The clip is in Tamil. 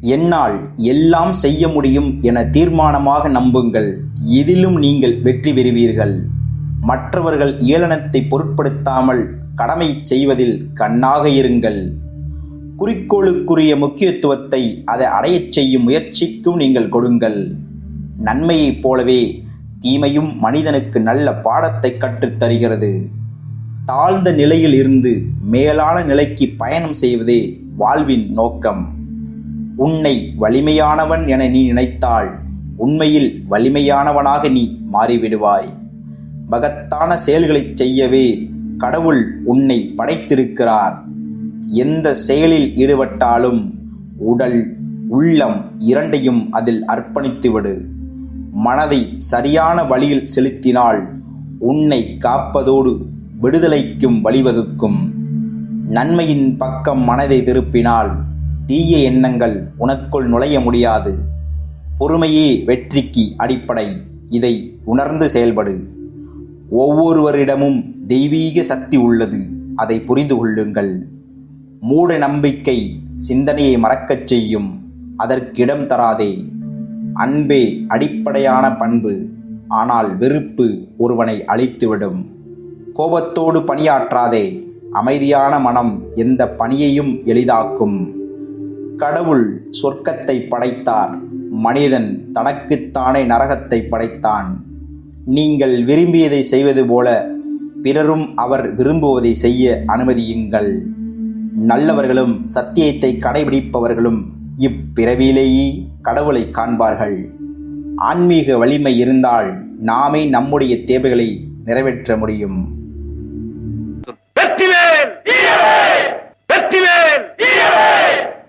என்னால் எல்லாம் செய்ய முடியும் என தீர்மானமாக நம்புங்கள். எதிலும் நீங்கள் வெற்றி பெறுவீர்கள். மற்றவர்கள் ஏளனத்தை பொருட்படுத்தாமல் கடமை செய்வதில் கண்ணாக இருங்கள். குறிக்கோளுக்குரிய முக்கியத்துவத்தை அதை அடையச் செய்யும் முயற்சிக்கும் நீங்கள் கொடுங்கள். நன்மையைப் போலவே தீமையும் மனிதனுக்கு நல்ல பாடத்தை கற்றுத் தருகிறது. தாழ்ந்த நிலையில் இருந்து மேலான நிலைக்கு பயணம் செய்வதே வாழ்வின் நோக்கம். உன்னை வலிமையானவன் என நீ நினைத்தால் உண்மையில் வலிமையானவனாக நீ மாறிவிடுவாய். மகத்தான செயல்களைச் செய்யவே கடவுள் உன்னை படைத்திருக்கிறார். எந்த செயலில் ஈடுபட்டாலும் உடல் உள்ளம் இரண்டையும் அதில் அர்ப்பணித்துவிடு. மனதை சரியான வழியில் செலுத்தினால் உன்னை காப்பதோடு விடுதலைக்கும் வழிவகுக்கும். நன்மையின் பக்கம் மனதை திருப்பினால் தீய எண்ணங்கள் உனக்குள் நுழைய முடியாது. பொறுமையே வெற்றிக்கு அடிப்படை. இதை உணர்ந்து செயல்படு. ஒவ்வொருவரிடமும் தெய்வீக சக்தி உள்ளது. அதை புரிந்து கொள்ளுங்கள். மூட நம்பிக்கை சிந்தனையை மறக்கச் செய்யும். அதற்கிடம் தராதே. அன்பே அடிப்படையான பண்பு. ஆனால் வெறுப்பு ஒருவனை அழித்துவிடும். கோபத்தோடு பணியாற்றாதே. அமைதியான மனம் எந்த பணியையும் எளிதாக்கும். கடவுள் சொர்க்கத்தை படைத்தார். மனிதன் தனக்குத்தானே நரகத்தை படைத்தான். நீங்கள் விரும்பியதை செய்வது போல பிறரும் அவர் விரும்புவதை செய்ய அனுமதியுங்கள். நல்லவர்களும் சத்தியத்தை கடைபிடிப்பவர்களும் இப்பிறவியிலேயே கடவுளை காண்பார்கள். ஆன்மீக வலிமை இருந்தால் நாமே நம்முடைய தேவைகளை நிறைவேற்ற முடியும்.